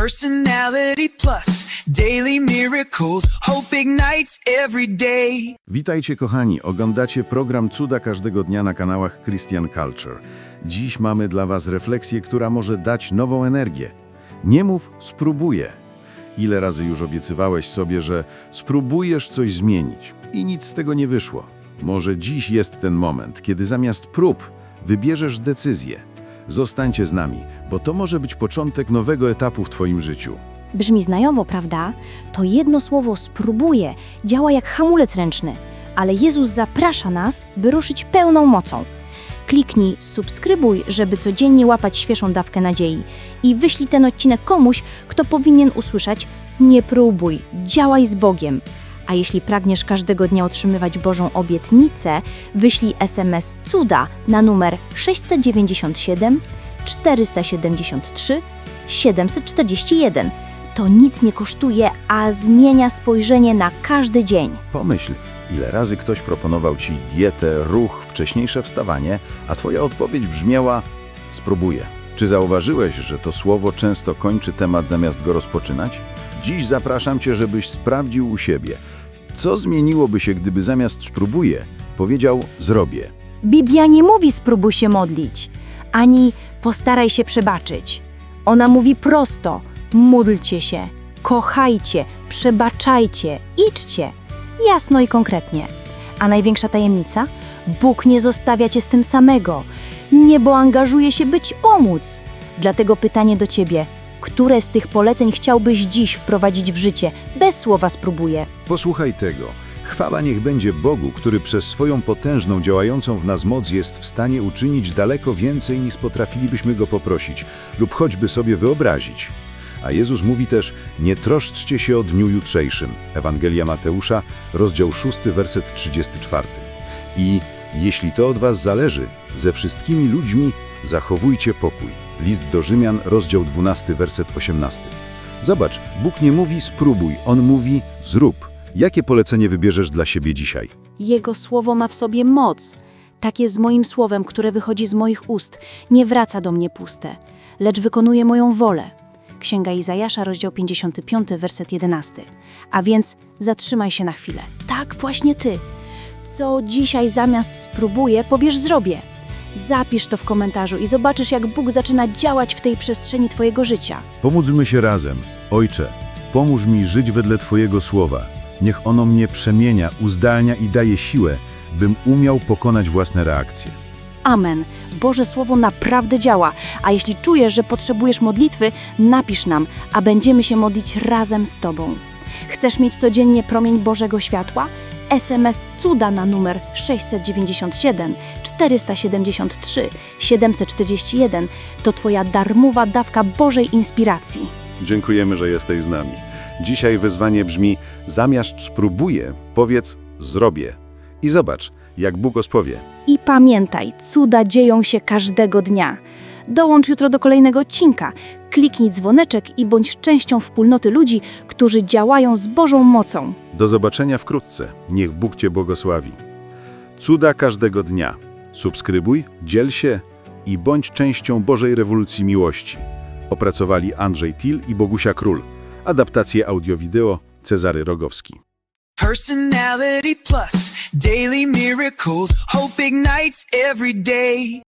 Personality Plus, daily miracles, hope ignites every day. Witajcie kochani, oglądacie program Cuda każdego dnia na kanałach Christian Culture. Dziś mamy dla Was refleksję, która może dać nową energię. Nie mów, spróbuję. Ile razy już obiecywałeś sobie, że spróbujesz coś zmienić i nic z tego nie wyszło. Może dziś jest ten moment, kiedy zamiast prób wybierzesz decyzję. Zostańcie z nami, bo to może być początek nowego etapu w Twoim życiu. Brzmi znajomo, prawda? To jedno słowo spróbuję działa jak hamulec ręczny, ale Jezus zaprasza nas, by ruszyć pełną mocą. Kliknij subskrybuj, żeby codziennie łapać świeżą dawkę nadziei i wyślij ten odcinek komuś, kto powinien usłyszeć nie próbuj, działaj z Bogiem. A jeśli pragniesz każdego dnia otrzymywać Bożą obietnicę, wyślij SMS cuda na numer 697 473 741. To nic nie kosztuje, a zmienia spojrzenie na każdy dzień. Pomyśl, ile razy ktoś proponował ci dietę, ruch, wcześniejsze wstawanie, a twoja odpowiedź brzmiała spróbuję. Czy zauważyłeś, że to słowo często kończy temat zamiast go rozpoczynać? Dziś zapraszam cię, żebyś sprawdził u siebie. Co zmieniłoby się, gdyby zamiast spróbuję powiedział zrobię? Biblia nie mówi spróbuj się modlić, ani postaraj się przebaczyć. Ona mówi prosto: módlcie się, kochajcie, przebaczajcie, idźcie. Jasno i konkretnie. A największa tajemnica? Bóg nie zostawia cię z tym samego. Niebo angażuje się, by ci pomóc. Dlatego pytanie do ciebie: które z tych poleceń chciałbyś dziś wprowadzić w życie? Bez słowa spróbuję. Posłuchaj tego. Chwała niech będzie Bogu, który przez swoją potężną, działającą w nas moc jest w stanie uczynić daleko więcej niż potrafilibyśmy Go poprosić lub choćby sobie wyobrazić. A Jezus mówi też, nie troszczcie się o dniu jutrzejszym. Ewangelia Mateusza, rozdział 6, werset 34. I jeśli to od was zależy, ze wszystkimi ludźmi zachowujcie pokój. List do Rzymian, rozdział 12, werset 18. Zobacz, Bóg nie mówi spróbuj, On mówi zrób. Jakie polecenie wybierzesz dla siebie dzisiaj? Jego słowo ma w sobie moc. Tak jest z moim słowem, które wychodzi z moich ust. Nie wraca do mnie puste, lecz wykonuje moją wolę. Księga Izajasza, rozdział 55, werset 11. A więc zatrzymaj się na chwilę. Tak, właśnie ty. Co dzisiaj zamiast spróbuję, powiesz zrobię. Zapisz to w komentarzu i zobaczysz, jak Bóg zaczyna działać w tej przestrzeni twojego życia. Pomódlmy się razem. Ojcze, pomóż mi żyć wedle Twojego słowa. Niech ono mnie przemienia, uzdalnia i daje siłę, bym umiał pokonać własne reakcje. Amen. Boże Słowo naprawdę działa, a jeśli czujesz, że potrzebujesz modlitwy, napisz nam, a będziemy się modlić razem z Tobą. Chcesz mieć codziennie promień Bożego Światła? SMS cuda na numer 697 473 741 to Twoja darmowa dawka Bożej inspiracji. Dziękujemy, że jesteś z nami. Dzisiaj wyzwanie brzmi: zamiast spróbuję, powiedz zrobię. I zobacz, jak Bóg ospowie. I pamiętaj, cuda dzieją się każdego dnia. Dołącz jutro do kolejnego odcinka. Kliknij dzwoneczek i bądź częścią wspólnoty ludzi, którzy działają z Bożą mocą. Do zobaczenia wkrótce. Niech Bóg Cię błogosławi. Cuda każdego dnia. Subskrybuj, dziel się i bądź częścią Bożej rewolucji miłości. Opracowali Andrzej Til i Bogusia Król. Adaptacje audio-wideo Cezary Rogowski. Personality Plus, daily miracles, hope ignites every day.